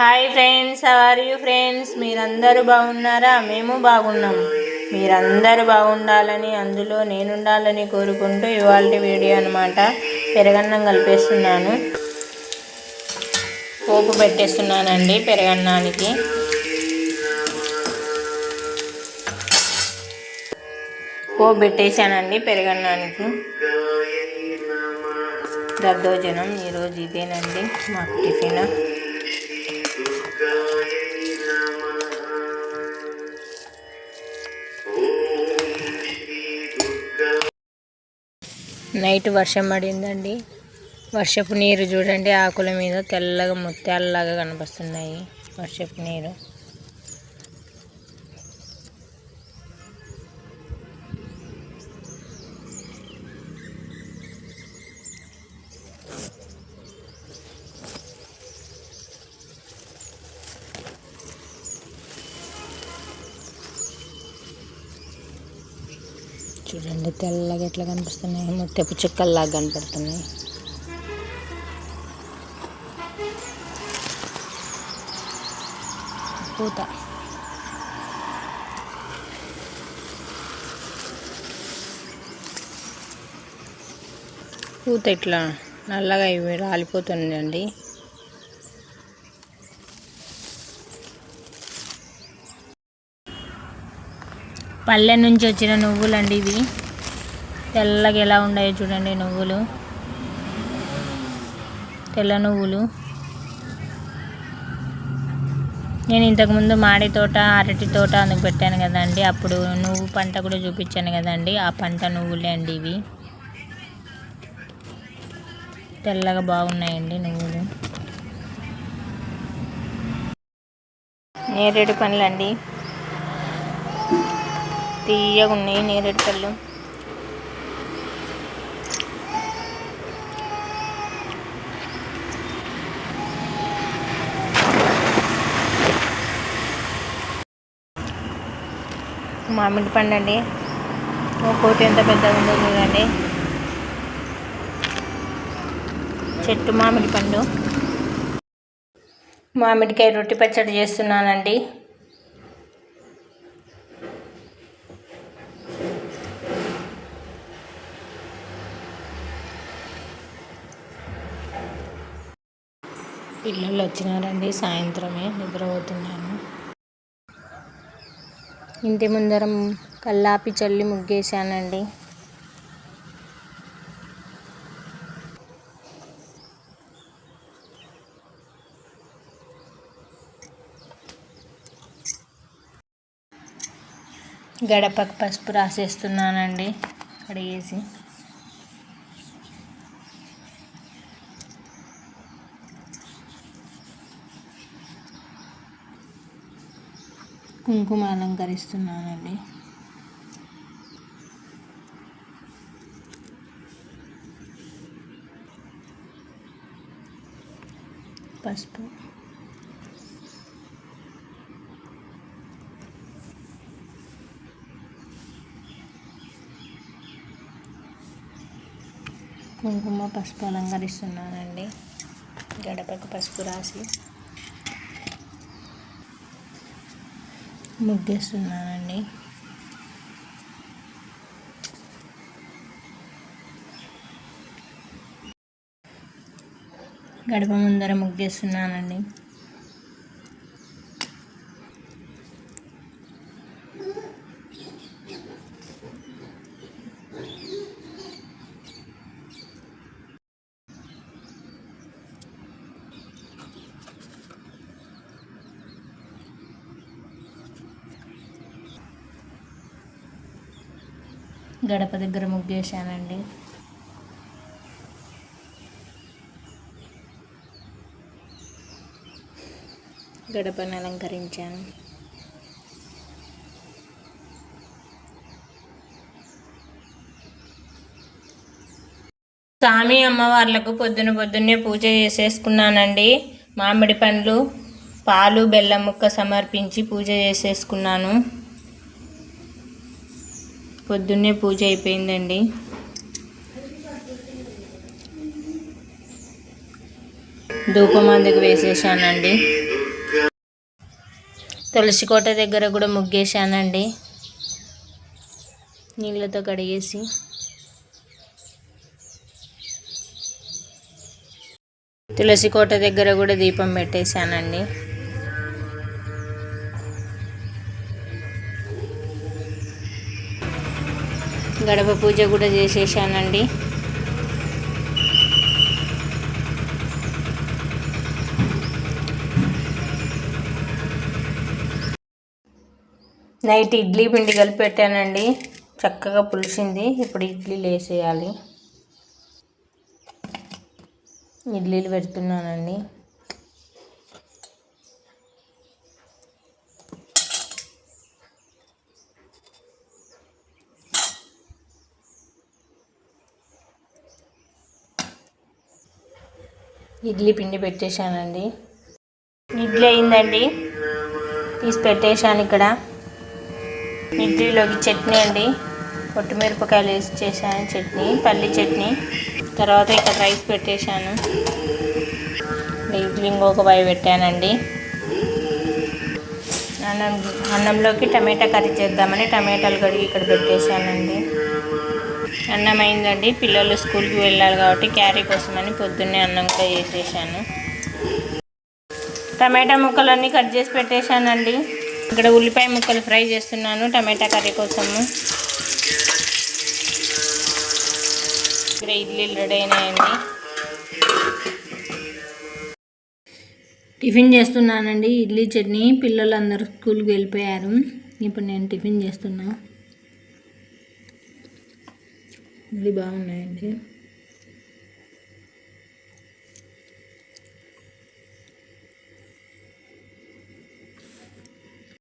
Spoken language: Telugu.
Hi friends are you friends మీరందరూ బాగున్నారా? మేము బాగున్నాం. మీరందరూ బాగుండాలని అందులో నేనుండాలని కోరుకుంటూ ఇవాళ వీడియో అనమాట పెరగన్నం కలిపేస్తున్నాను. పోపు పెట్టేస్తున్నానండి పెరగన్నానికి. పోపు పెట్టేశానండి పెరగన్నానికి. దద్దోజనం ఈరోజు ఇదేనండి మాకు టిఫిన్. నైట్ వర్షం పడిందండి. వర్షపు నీరు చూడండి ఆకుల మీద తెల్లగా ముత్యాలలాగా కనిపిస్తున్నాయి వర్షపు నీరు. చూడండి తెల్లగా ఎట్లా కనిపిస్తున్నాయి. ముత్యపు చుక్కల్లాగా కనపడుతున్నాయి. పూత. పూత ఇట్లా నల్లగా ఇవి రాలిపోతుందండి పల్లె నుంచి వచ్చిన నువ్వులండి ఇవి. తెల్లగా ఎలా ఉన్నాయో చూడండి నువ్వులు. తెల్ల నువ్వులు. నేను ఇంతకుముందు మాడి తోట అరటి తోట అందుకు పెట్టాను కదండి. అప్పుడు నువ్వు పంట కూడా చూపించాను కదండి. ఆ పంట నువ్వులే అండి ఇవి. తెల్లగా బాగున్నాయండి నువ్వులు. నేరేడు పండ్లండి. తీయగా ఉన్నాయి నేరేడు పళ్ళు మామిడి పండు అండి. ఒక్కోటి ఎంత పెద్దగా ఉందో చూడండి. చెట్టు మామిడి పండు. మామిడికాయ రొట్టి పచ్చడి చేస్తున్నానండి. పిల్లలు వచ్చినారండి సాయంత్రమే నిద్రపోతున్నాను. ఇంటి ముందరం కల్లాపి చల్లి ముగ్గేశానండి. గడపకు పసుపు రాసేస్తున్నానండి కడిగేసి. కుంకుమ అలంకరిస్తున్నానండి పసుపు. కుంకుమ పసుపు అలంకరిస్తున్నానండి. గడపకు పసుపు రాసి. ముగ్గేస్తున్నానండి. గడప ముందర ముగ్గేస్తున్నానండి. గడప దగ్గర ముగ్గేశానండి. గడపను అలంకరించాను. స్వామి అమ్మవార్లకు పొద్దున పొద్దున్నే పూజ చేసేసుకున్నానండి. మామిడి పండ్లు పాలు బెల్లం ముక్క సమర్పించి పూజ చేసేసుకున్నాను. పొద్దున్నే పూజ అయిపోయిందండి. ధూపం అందుకు వేసేసానండి. తులసి కోట దగ్గర కూడా ముగ్గేశానండి నీళ్ళతో కడిగేసి. తులసి కోట దగ్గర కూడా దీపం పెట్టేశానండి. గడప పూజ కూడా చేసేసానండి. నైట్ ఇడ్లీ పిండి కలిపి పెట్టానండి చక్కగా పులిసింది. ఇప్పుడు ఇడ్లీలు వేసేయాలి ఇడ్లీలు పెడుతున్నానండి. ఇడ్లీ పిండి పెట్టేశానండి. ఇడ్లీ అయిందండి. తీసి పెట్టేశాను ఇక్కడ. ఇడ్లీలోకి చట్నీ అండి. పొట్టిమిరపకాయలు వేసి చేశాను చట్నీ పల్లి చట్నీ. తర్వాత ఇక్కడ రైస్ పెట్టేశాను. ఇడ్లీ ఇంకొక వై పెట్టానండి. అన్నం అన్నంలోకి టమాటా కర్రీ చేద్దామని టమాటాలు కడిగి ఇక్కడ పెట్టేశానండి. అన్నం అయిందండి పిల్లలు స్కూల్కి వెళ్ళాలి కాబట్టి క్యారీ కోసమని పొద్దున్నే అన్నం కూడా చేసేసాను. టమాటా ముక్కలన్నీ కట్ చేసి పెట్టేశానండి. ఇక్కడ ఉల్లిపాయ ముక్కలు ఫ్రై చేస్తున్నాను టమాటా కర్రీ కోసము. ఇక్కడ ఇడ్లీలు రెడీ అయినాయండి. టిఫిన్ చేస్తున్నానండి. ఇడ్లీ చట్నీ పిల్లలు అందరూ స్కూల్కి వెళ్ళిపోయారు. ఇప్పుడు నేను టిఫిన్ చేస్తున్నాను ఇడ్లీ బాగున్నాయండి.